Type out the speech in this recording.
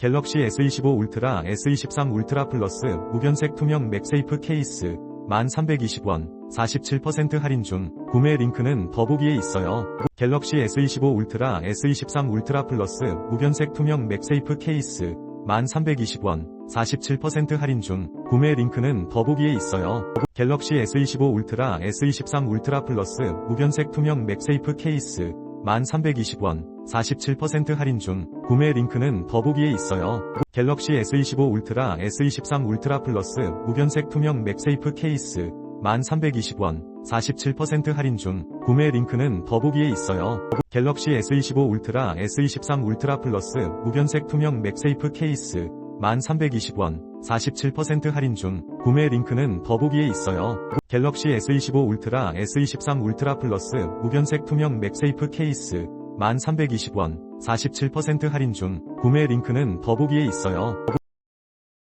갤럭시 S25 울트라, S23 울트라 플러스, 무변색 투명 맥세이프 케이스, 1320원, 47% 할인 중, 구매 링크는 더보기에 있어요. 갤럭시 S25 울트라, S23 울트라 플러스, 무변색 투명 맥세이프 케이스, 1320원, 47% 할인 중, 구매 링크는 더보기에 있어요. 갤럭시 S25 울트라, S23 울트라 플러스, 무변색 투명 맥세이프 케이스, 1320원, 47% 할인 중, 구매 링크는 더보기에 있어요. 갤럭시 S25 울트라, S23 울트라 플러스, 무변색 투명 맥세이프 케이스, 1320원, 47% 할인 중, 구매 링크는 더보기에 있어요. 갤럭시 S25 울트라, S23 울트라 플러스, 무변색 투명 맥세이프 케이스, 1320원, 47% 할인 중, 구매 링크는 더보기에 있어요. 갤럭시 S25 울트라, S23 울트라 플러스, 무변색 투명 맥세이프 케이스, 1320원, 47% 할인 중, 구매 링크는 더보기에 있어요.